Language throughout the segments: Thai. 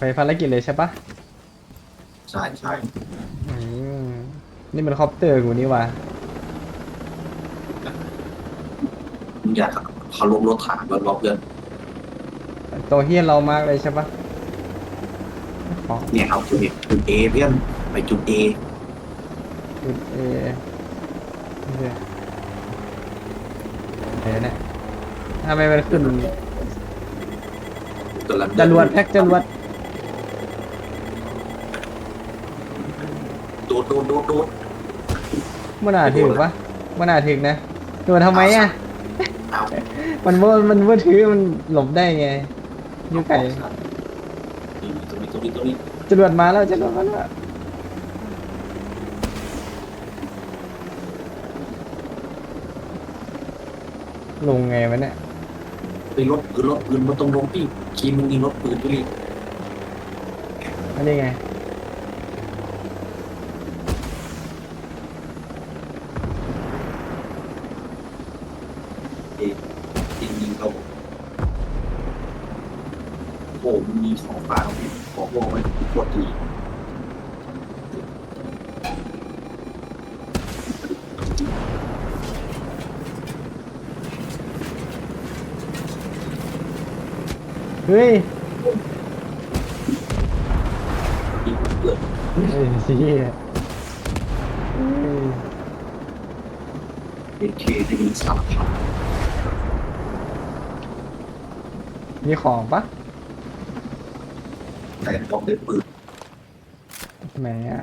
ไปภารกิจเลยใช่ปะใช่ใช่อืมนี่มันคอปเตอร์กูนี่วะมึงอยากเขาล้มรถถังแล้วรอบเพื่อนตัวเฮียเรามากเลยใช่ปะของเนี่ยเอาจุดเอจุดเอเพื่อนไปจุดเอจุดเอเดี๋ยวเดี๋ยวเนี่ยทำไมมันขึ้นตัวละจรวดแพ็กจรวด ดดโดดโดดโดดมันอาถึงปะมันอาถึงนะตัวทำไมอะ เอามันว่ามันว่าถือมันหลบได้ไงอยู่ไกลนี่ตรงนี้ตรงนี้ตรงนี้จรวดมาแล้วจรวดมาแล้ว ลงไงวะเนี่ย ไปรถปืนรถปืนมันต้องลงพี่คีมึงยิงรถปืนไปเลยอันนี้ไง ยิงยิงเขาโอ้มันมีของฟ้าของพี่ของวงไว้กดทีเฮ้ยเกิดเฮ้ยสิเฮ้ยเอเคได้ยิงสามพันมีของปะ แต่ต้องได้ปืนไหนอะ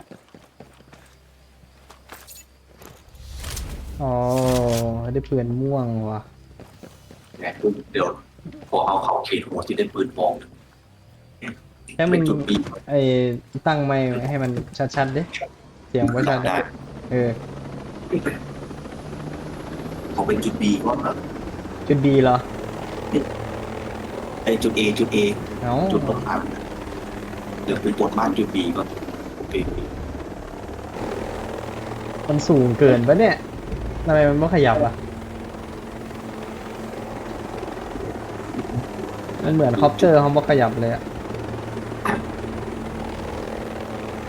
อ๋อ ได้ปืนม่วงว่ะแหมปืนเดี๋ยวพอเอาเขาเขตหัวที่ได้ปืนมองแค่มึเป็นงจุดบีไอ้ตั้งไม่ให้มันชัดๆดิเสียงว่าชัดได้ เออเขาเป็นจุดบีก่อนนะจุดดีเหรอไอ้จุดเอจุดเอเอ้าจุดตรงนั้น เดี๋ยวไปตรวจบ้านจุดบีก่อนโอเคมันสูงเกินปะเนี่ยทำไมมันไม่ขยับอะ มันเหมือนคอปเตอร์เขาไม่ขยับเลยอะ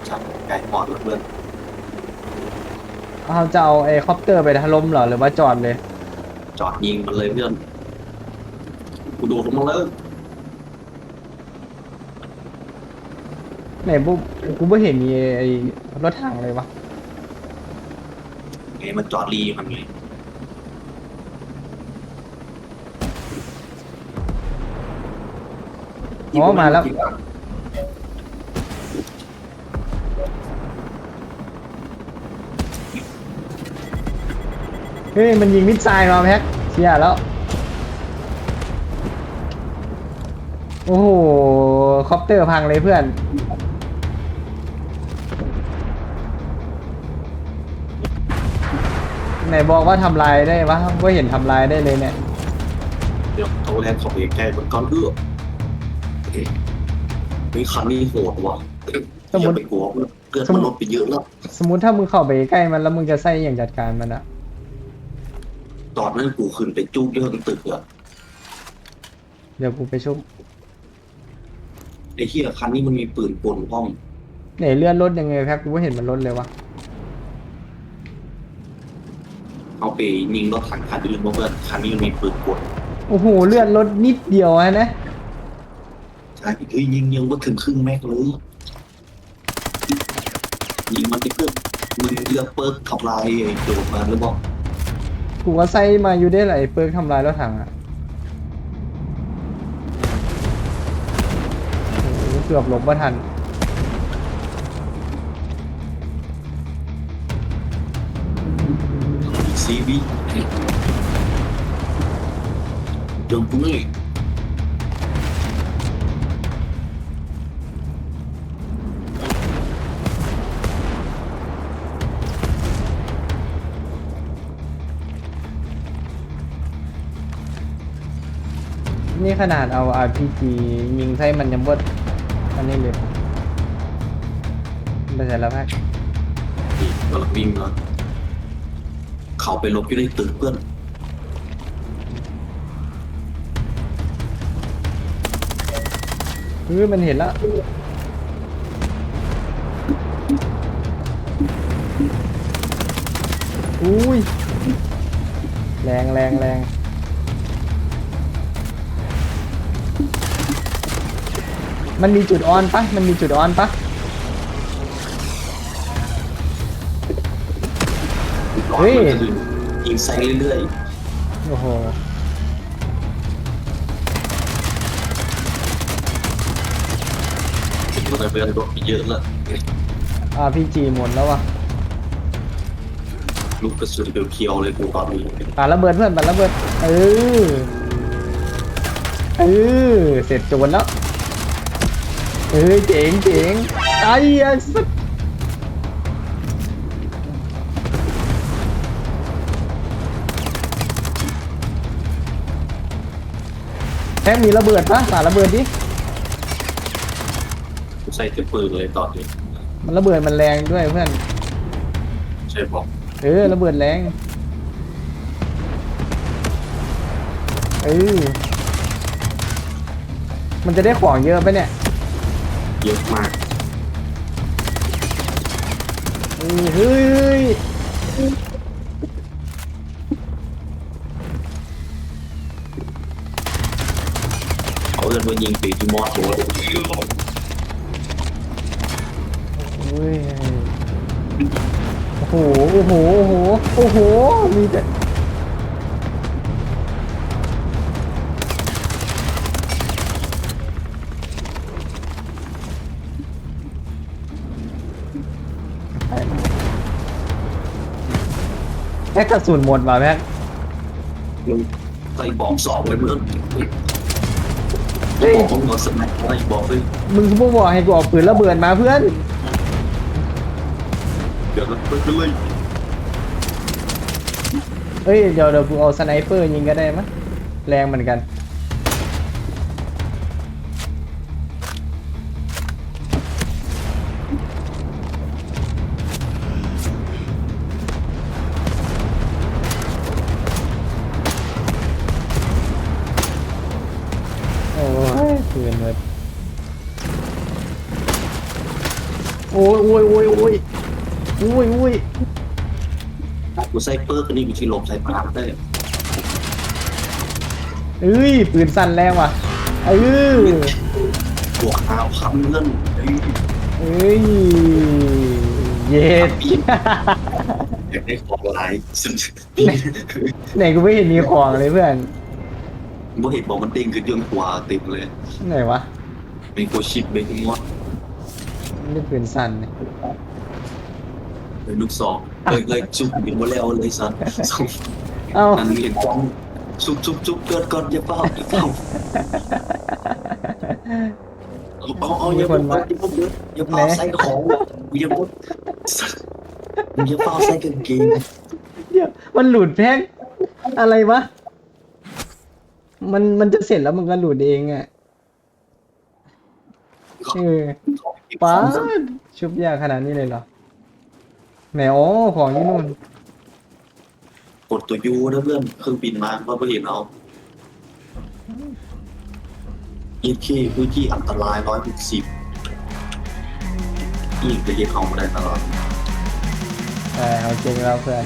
จับไก่ปอดแล้วเพื่อนเขาจะเอาไอ้คอปเตอร์ไปถล่มเหรอหรือว่าจอดเลย จอดยิงมันเลยเพื่อนกูโดดลงมาแล้ว ไหนบุ๊กูไม่เห็นมีไอ้รถถังเลยวะไงมันจอดรีมันไงอ๋อมาแล้ว เฮ้ยมันยิงมิดไซล์มาแพ็คเชียแล้ว โอ้โหคอปเตอร์พังเลยเพื่อน ไหนบอกว่าทำลายได้วะว่าเห็นทำลายได้เลยเนี่ย เดี๋ยวโทรแรกขอไปใกล้มันก้อนเลือดมีคันนี้โหดว่ะสมมุติ อย่าไปกลัวเพื่อนเกิดมันลดไปเยอะแล้วสมมุติถ้ามึงเข้าไปใกล้มันแล้วมึงจะใส่อย่างจัดการมันอะตอนนั้นกูขึ้นไปจุกเรื่องตึกอะเดี๋ยวกูไปชุบไอ้เหี้ยคันนี้มันมีปืนปนห้องไหนเลื่อนรถยังไงแพ็คกูไม่เห็นมันรถเลยวะ เอาไปยิงรถถังคันอื่นมาเพื่อนคันนี้มันมีปืนปนโอ้โหเลื่อนรถนิดเดียวอะนะ ใช่เฮ้ยยิงยังไม่ถึงครึ่งแม็กเลยยิงมันไปเพื่อนมึงเลือกเปิร์กทำลายไอ้โดดมาหรือเปล่ากูว่าใส่มาอยู่ได้หลายเปิร์กทำลายรถถังอะโอ้โหเกือบหลบไม่ทัน ซีบีจงกูนี่นี่ขนาดเอา RPG ยิงใส่มันยังบดอันนี้เลยไปใส่แล้วแพ็คนี่กำลังวิ่งมา เขาไปหลบอยู่ในตึกเพื่อนเฮ้ยมันเห็นแล้วอุ้ย แรงแรงแรงมันมีจุดอ่อนปะมันมีจุดอ่อนปะ เฮ้ยยิงใส่เรื่อยโอ้โหๆมันจะเป็นรถเยอะแล้วอาพีจีหมดแล้ววะลูกกระสุนเขียวๆเลยกูตอนนี้ปาระเบิดเพื่อนปาระเบิดเออเออเสร็จโจรแล้วเออเจ๋งเจ๋งไอ้ยะสัส แค่มีระเบิดปะปาระเบิดดิกูใส่เต็มปืนเลยตอนนี้มันระเบิดมันแรงด้วยเพื่อนใช่บอกเออระเบิดแรงเออมันจะได้ของเยอะปะเนี่ยเยอะมากเออเฮ้ย นว่ายิงปีที่มอสตัวเฮ้ยโอ้โห โอ้โห โอ้โห โอ้โห มีแต่แพ็กกระสุนหมดว่ะแพ็กมึงใส่บอกสอบไว้เมื่อ เฮ้ยบอกมึงเอาสมัยอะไรบอกเลยมึงก็บอกให้กูเอาปืนระเบิดมาเพื่อนเดี๋ยวเราไปเลยเฮ้ยเดี๋ยวเดี๋ยวกูเอาสไนเปอร์ยิงก็ได้มั้ยแรงเหมือนกัน อ้ยโอ้ยโอ้ยโอ้ยโอ้ยโอ้ยกูใส่เปิร์กนี่กูที่หลบใส่ปากได้เอ้ยปืนสั้นแรงว่ะเออบวกขาวคำเงื่อนเฮ้ยเอ้ยเย็ดอยากได้ของหลายสุดไหนกูไม่เห็นมีของเลยเพื่อนบ่เห็นบอกมันเด้งขึ้นยนขวาเต็มเลยไหนวะเป็นโคชิปเป็นมอส นี่ปืนสั้นเนี่ยเป็นลูกซองเลยเลยจุบยิงมาแล้วเลยสันสองเอ้านั่นเห็นกล้องจุบจุบจุบเกิดก่อนอย่าเฝ้าอย่าเฝ้าเอาเอาอย่าเฝ้าอย่าเฝ้าอย่าเฝ้าใส่ของอย่าเฝ้าอย่าเฝ้าใส่กางเกงเดี๋ยวมันหลุดแพ็กอะไรวะมันมันจะเสร็จแล้วมันก็หลุดเองอะเออ ป้าดชุบยากขนาดนี้เลยเหรอไหนอ๋อของอยู่นู่นกดตัวยูนะเพื่อนเครื่องบินมาว่าไม่เห็นเอาอีเคพื้นที่อันตรายร้อยหกสิบอีกจะเรียกเขามาได้ตลอดใช่เอาจริงแล้วเพื่อน